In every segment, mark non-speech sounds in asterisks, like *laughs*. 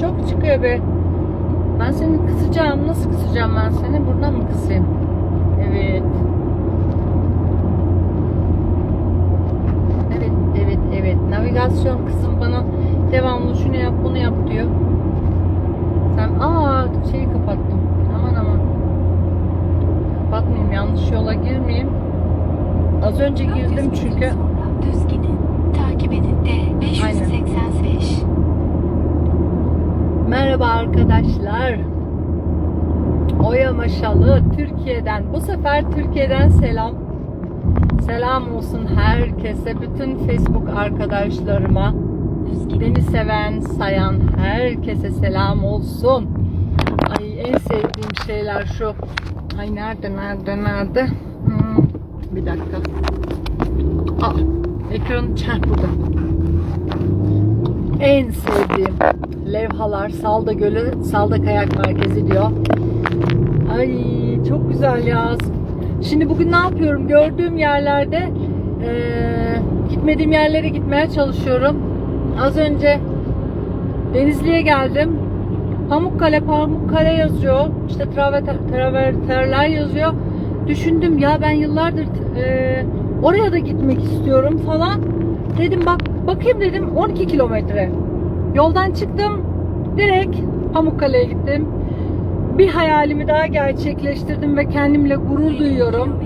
çok çıkıyor be. Ben seni kısacağım. Nasıl kısacağım ben seni? Buradan mı kısayım? Evet. Evet, evet, evet. Navigasyon kızım bana devamlı şunu yap, bunu yap diyor. Sen aa şeyi kapattım. Aman aman. Kapatmayayım, yanlış yola girmeyeyim. Az önce girdim çünkü. Düz gidin. Takip edin D 585. Merhaba arkadaşlar. Oya Maşalı Türkiye'den. Bu sefer Türkiye'den selam. Selam olsun herkese, bütün Facebook arkadaşlarıma. Beni seven, sayan herkese selam olsun. Ay en sevdiğim şeyler şu. Ay nerede, nerede, nerede? Hmm, bir dakika. Aa, ekran çarpıldı. En sevdiğim levhalar Salda Gölü, Salda Kayak Merkezi diyor. Ay çok güzel ya. Şimdi bugün ne yapıyorum? Gördüğüm yerlerde eee, gitmediğim yerlere gitmeye çalışıyorum. Az önce Denizli'ye geldim. Pamukkale, Pamukkale yazıyor. İşte traverterler yazıyor. Düşündüm ya ben yıllardır eee, oraya da gitmek istiyorum falan. Dedim bak bakayım dedim 12 kilometre. Yoldan çıktım. Direkt Pamukkale'ye gittim. Bir hayalimi daha gerçekleştirdim ve kendimle gurur duyuyorum.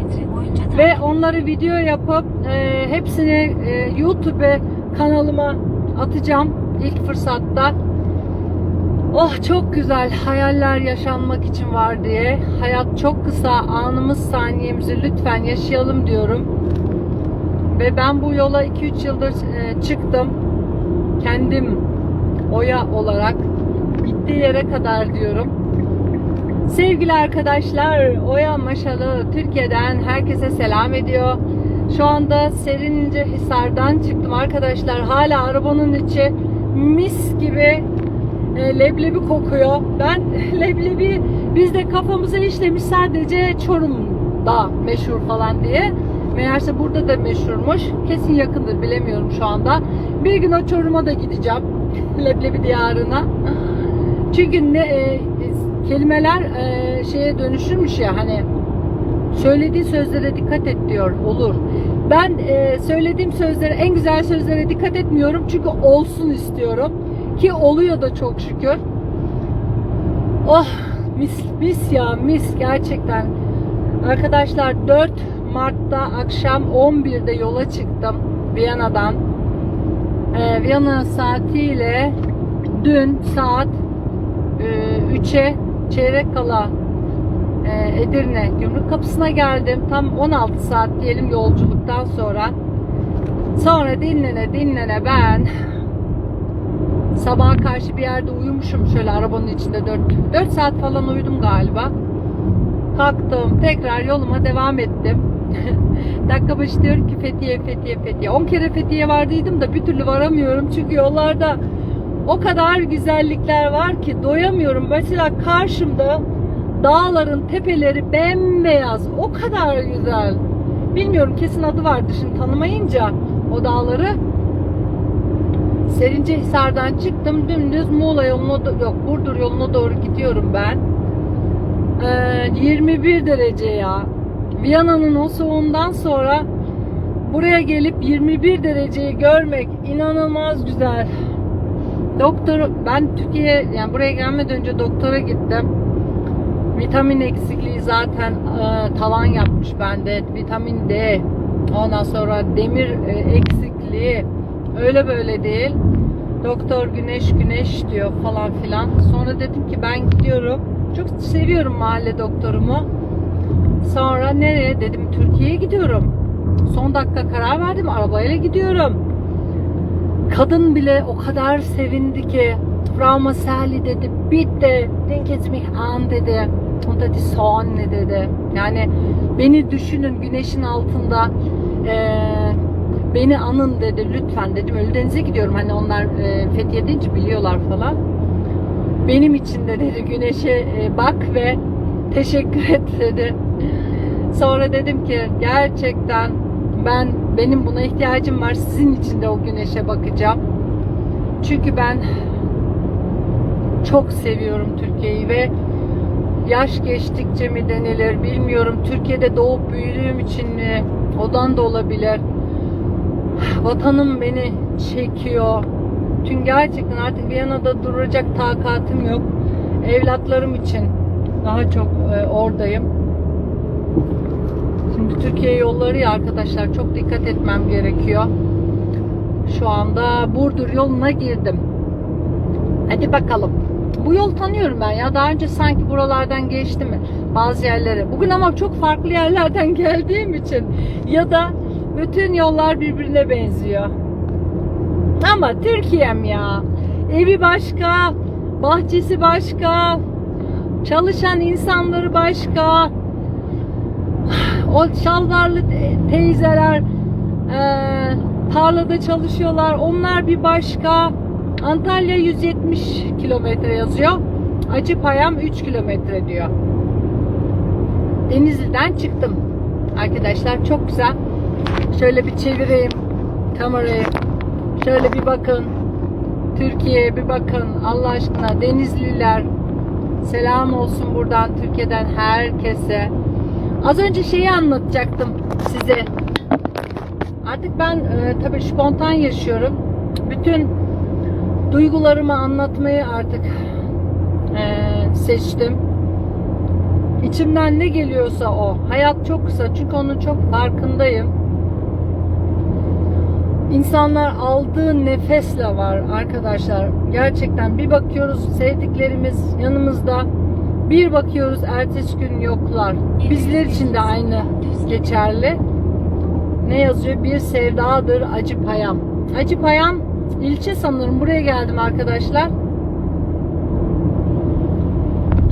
Ve onları video yapıp e, hepsini e, YouTube kanalıma atacağım ilk fırsatta. Oh çok güzel hayaller yaşanmak için var diye. Hayat çok kısa anımız saniyemizi lütfen yaşayalım diyorum. Ve ben bu yola 2-3 yıldır e, çıktım. Kendim oya olarak gittiği yere kadar diyorum. Sevgili arkadaşlar, Oya Maşalı Türkiye'den herkese selam ediyor. Şu anda Serince Hisar'dan çıktım arkadaşlar. Hala arabanın içi mis gibi e, leblebi kokuyor. Ben *laughs* leblebi bizde kafamıza işlemiş sadece Çorum'da meşhur falan diye. Meğerse burada da meşhurmuş. Kesin yakındır bilemiyorum şu anda. Bir gün o Çorum'a da gideceğim. Leblebi diyarına. Çünkü ne e, kelimeler e, şeye dönüşürmüş ya hani söylediği sözlere dikkat et diyor olur. Ben e, söylediğim sözlere en güzel sözlere dikkat etmiyorum çünkü olsun istiyorum ki oluyor da çok şükür. Oh mis mis ya mis gerçekten. Arkadaşlar 4 Mart'ta akşam 11'de yola çıktım Viyana'dan. E, Viyana saatiyle dün saat e, 3'e çeyrek kala e, Edirne gümrük kapısına geldim. Tam 16 saat diyelim yolculuktan sonra. Sonra dinlene dinlene ben sabaha karşı bir yerde uyumuşum şöyle arabanın içinde 4, 4 saat falan uyudum galiba. Kalktım tekrar yoluma devam ettim. *laughs* Dakika başı diyorum ki Fethiye Fethiye Fethiye. 10 kere Fethiye vardıydım da bir türlü varamıyorum. Çünkü yollarda o kadar güzellikler var ki doyamıyorum. Mesela karşımda dağların tepeleri bembeyaz. O kadar güzel. Bilmiyorum kesin adı vardı şimdi tanımayınca o dağları. Serince Hisar'dan çıktım. Dümdüz Muğla yoluna yok Burdur yoluna doğru gidiyorum ben. Ee, 21 derece ya. Viyana'nın o soğuğundan sonra buraya gelip 21 dereceyi görmek inanılmaz güzel. Doktor ben Türkiye yani buraya gelmeden önce doktora gittim. Vitamin eksikliği zaten e, tavan yapmış bende. Vitamin D. Ondan sonra demir e, eksikliği. Öyle böyle değil. Doktor güneş güneş diyor falan filan. Sonra dedim ki ben gidiyorum. Çok seviyorum mahalle doktorumu. Sonra nereye dedim Türkiye'ye gidiyorum. Son dakika karar verdim arabayla gidiyorum. Kadın bile o kadar sevindi ki Frau Masali dedi bitte denk mich an dedi. Und die Sonne dedi. Yani beni düşünün güneşin altında eee, beni anın dedi lütfen dedim. Ölüdeniz'e gidiyorum hani onlar eee Fethiye deyince biliyorlar falan. Benim için de dedi güneşe e, bak ve teşekkür et dedi. Sonra dedim ki gerçekten ben benim buna ihtiyacım var. Sizin için de o güneşe bakacağım. Çünkü ben Çok seviyorum Türkiye'yi ve yaş geçtikçe mi denilir bilmiyorum. Türkiye'de doğup büyüdüğüm için mi odan da olabilir. Vatanım beni çekiyor. Çünkü gerçekten artık Viyana'da duracak takatim yok. Evlatlarım için daha çok e, oradayım. Şimdi Türkiye yolları ya arkadaşlar çok dikkat etmem gerekiyor. Şu anda Burdur yoluna girdim. Hadi bakalım. Bu yol tanıyorum ben ya. Daha önce sanki buralardan geçti mi bazı yerlere. Bugün ama çok farklı yerlerden *laughs* geldiğim için ya da bütün yollar birbirine benziyor. Ama Türkiye'm ya. Evi başka, bahçesi başka, çalışan insanları başka. *sighs* O şalvarlı teyzeler eee, tarlada çalışıyorlar. Onlar bir başka. Antalya 170 kilometre yazıyor. Acıpayam 3 kilometre diyor. Denizli'den çıktım. Arkadaşlar çok güzel. Şöyle bir çevireyim kamerayı. Şöyle bir bakın. Türkiye'ye bir bakın. Allah aşkına Denizliler selam olsun buradan Türkiye'den herkese. Az önce şeyi anlatacaktım size. Artık ben e, tabii spontan yaşıyorum. Bütün duygularımı anlatmayı artık e, seçtim. İçimden ne geliyorsa o. Hayat çok kısa çünkü onun çok farkındayım. İnsanlar aldığı nefesle var arkadaşlar. Gerçekten bir bakıyoruz sevdiklerimiz yanımızda. Bir bakıyoruz ertesi gün yoklar. Bizler için de aynı geçerli. Ne yazıyor? Bir sevdadır acı payam. Acı payam ilçe sanırım. Buraya geldim arkadaşlar.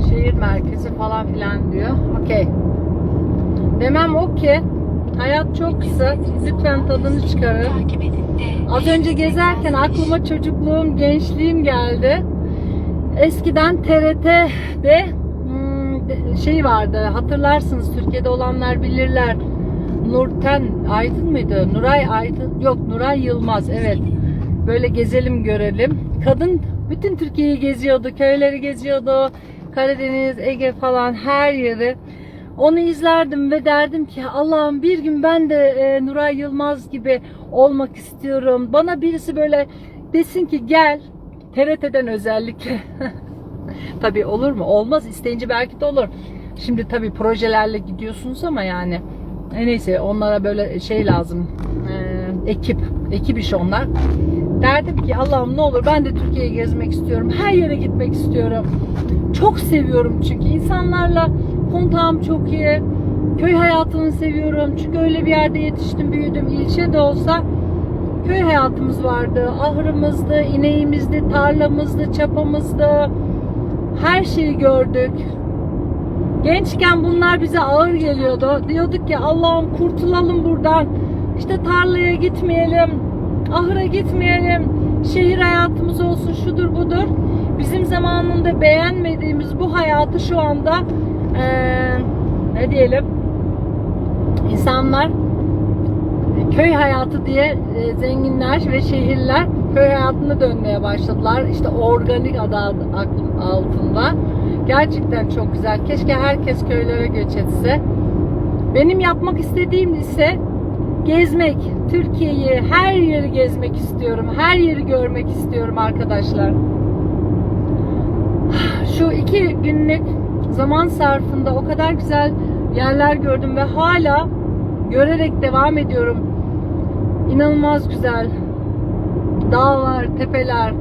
Şehir merkezi falan filan diyor. Okey. Demem o ki hayat çok kısa. Lütfen tadını çıkarın. Az önce gezerken aklıma çocukluğum, gençliğim geldi. Eskiden TRT'de hmm, şey vardı. Hatırlarsınız Türkiye'de olanlar bilirler. Nurten Aydın mıydı? Nuray Aydın. Yok Nuray Yılmaz. Evet. Böyle gezelim görelim. Kadın bütün Türkiye'yi geziyordu. Köyleri geziyordu. Karadeniz, Ege falan her yeri. Onu izlerdim ve derdim ki Allah'ım bir gün ben de e, Nuray Yılmaz gibi olmak istiyorum. Bana birisi böyle desin ki gel TRT'den özellikle. *laughs* tabii olur mu? Olmaz. İsteyince belki de olur. Şimdi tabii projelerle gidiyorsunuz ama yani e, neyse onlara böyle şey lazım. E, ekip. Ekip iş onlar. Derdim ki Allah'ım ne olur ben de Türkiye'yi gezmek istiyorum. Her yere gitmek istiyorum. Çok seviyorum çünkü insanlarla kontağım çok iyi. Köy hayatını seviyorum. Çünkü öyle bir yerde yetiştim, büyüdüm. İlçe de olsa köy hayatımız vardı. Ahırımızdı, ineğimizdi, tarlamızdı, çapamızdı. Her şeyi gördük. Gençken bunlar bize ağır geliyordu. Diyorduk ki Allah'ım kurtulalım buradan. İşte tarlaya gitmeyelim, ahıra gitmeyelim. Şehir hayatımız olsun şudur budur. Bizim zamanında beğenmediğimiz bu hayatı şu anda eee, ne diyelim insanlar köy hayatı diye e, zenginler ve şehirler köy hayatına dönmeye başladılar. İşte organik adı altında. Gerçekten çok güzel. Keşke herkes köylere göç etse. Benim yapmak istediğim ise gezmek. Türkiye'yi, her yeri gezmek istiyorum. Her yeri görmek istiyorum arkadaşlar. *sighs* Şu iki günlük zaman sarfında o kadar güzel yerler gördüm ve hala görerek devam ediyorum. İnanılmaz güzel. Dağlar, tepeler.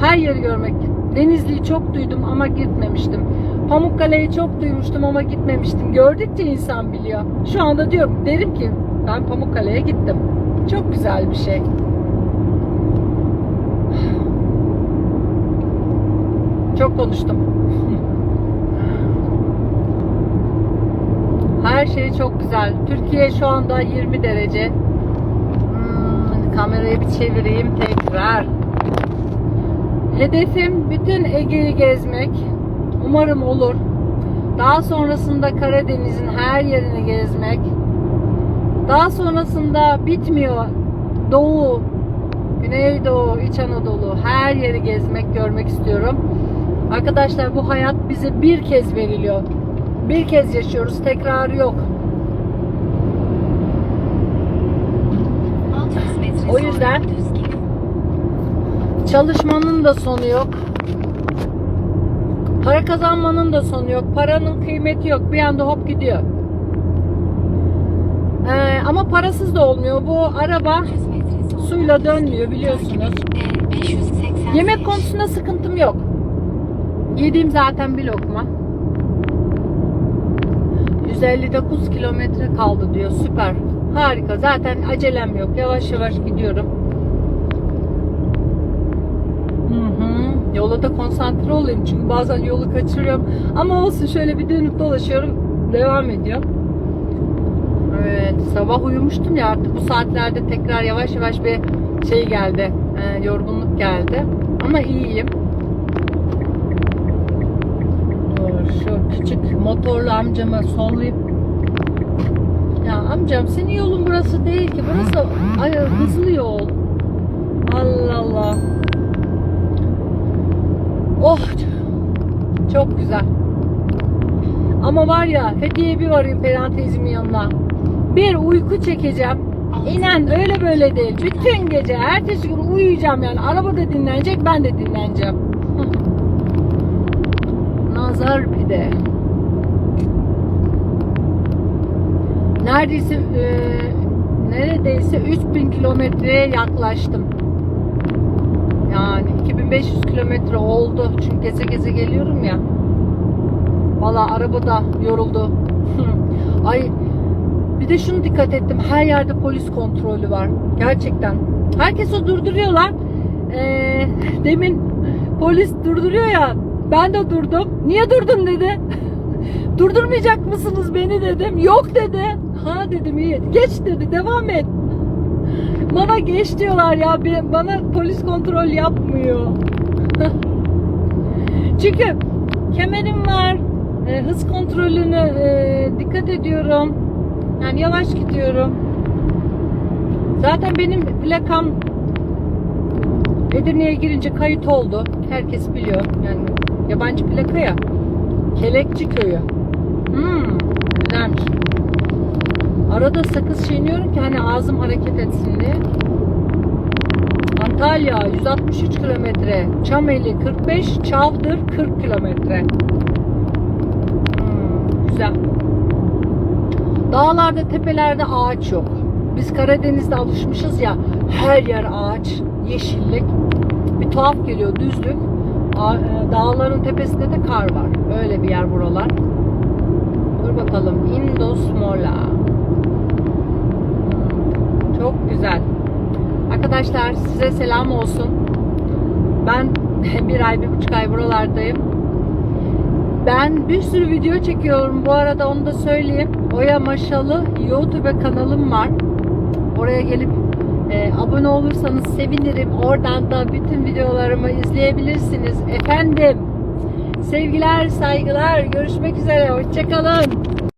Her yeri görmek. Denizli'yi çok duydum ama gitmemiştim. Pamukkale'yi çok duymuştum ama gitmemiştim. Gördükçe insan biliyor. Şu anda diyorum derim ki ben Pamukkale'ye gittim. Çok güzel bir şey. Çok konuştum. *laughs* Her şey çok güzel. Türkiye şu anda 20 derece. Hmm, kamerayı bir çevireyim tekrar. Hedefim bütün Ege'yi gezmek. Umarım olur. Daha sonrasında Karadeniz'in her yerini gezmek. Daha sonrasında bitmiyor. Doğu, Güneydoğu, İç Anadolu her yeri gezmek, görmek istiyorum. Arkadaşlar bu hayat bize bir kez veriliyor. Bir kez yaşıyoruz. Tekrarı yok. 600 metre O yüzden-. Çalışmanın da sonu yok. Para kazanmanın da sonu yok. Paranın kıymeti yok. Bir anda hop gidiyor. Ee, ama parasız da olmuyor. Bu araba 300 metre sonra suyla dönmüyor biliyorsunuz. 585. Yemek konusunda sıkıntım yok. Yediğim zaten bir lokma. 159 kilometre kaldı diyor. Süper. Harika. Zaten acelem yok. Yavaş yavaş gidiyorum. Hı. Yola da konsantre olayım çünkü bazen yolu kaçırıyorum. Ama olsun şöyle bir dönüp dolaşıyorum. Devam ediyor. Evet. Sabah uyumuştum ya artık bu saatlerde tekrar yavaş yavaş bir şey geldi. e, yorgunluk geldi. Ama iyiyim. Dur, Şu küçük motorlu amcama sollayıp ya amcam senin yolun burası değil ki. Burası ay, hızlı yol. Allah Allah. Oh çok güzel. Ama var ya Fethiye'ye bir varayım Perihan teyzemin yanına. Bir uyku çekeceğim. İnan öyle böyle değil. Bütün gece ertesi gün uyuyacağım yani. Araba da dinlenecek ben de dinleneceğim. *laughs* Nazar bir de. Neredeyse e, neredeyse 3000 kilometreye yaklaştım. Yani 2500 kilometre oldu. Çünkü geze geze geliyorum ya. Valla araba da yoruldu. *laughs* Ay bir de şunu dikkat ettim. Her yerde polis kontrolü var. Gerçekten. Herkesi durduruyorlar. Ee, *laughs* demin polis durduruyor ya. Ben de durdum. Niye durdun dedi. *laughs* Durdurmayacak mısınız beni dedim. Yok dedi. Ha dedim iyi. Geç dedi. Devam et. Bana geç diyorlar ya. Bana polis kontrol yapmıyor. *laughs* Çünkü kemerim var. E, hız kontrolüne e, dikkat ediyorum. Yani yavaş gidiyorum. Zaten benim plakam Edirne'ye girince kayıt oldu. Herkes biliyor. Yani yabancı plaka ya. Kelekçi köyü. Hmm, güzelmiş. Arada sakız çiğniyorum ki hani ağzım hareket etsin diye. Antalya 163 kilometre, Çameli 45, Çavdır 40 kilometre. Hmm, güzel. Dağlarda, tepelerde ağaç yok. Biz Karadeniz'de alışmışız ya her yer ağaç, yeşillik. Bir tuhaf geliyor düzlük. E, Dağların tepesinde de kar var. Öyle bir yer buralar. Dur bakalım. Indosmola. Çok güzel. Arkadaşlar size selam olsun. Ben *laughs* bir ay, bir buçuk ay buralardayım. Ben bir sürü video çekiyorum. Bu arada onu da söyleyeyim. Oya Maşalı YouTube kanalım var. Oraya gelip e, abone olursanız sevinirim. Oradan da bütün videolarımı izleyebilirsiniz. Efendim. Sevgiler, saygılar. Görüşmek üzere. Hoşçakalın.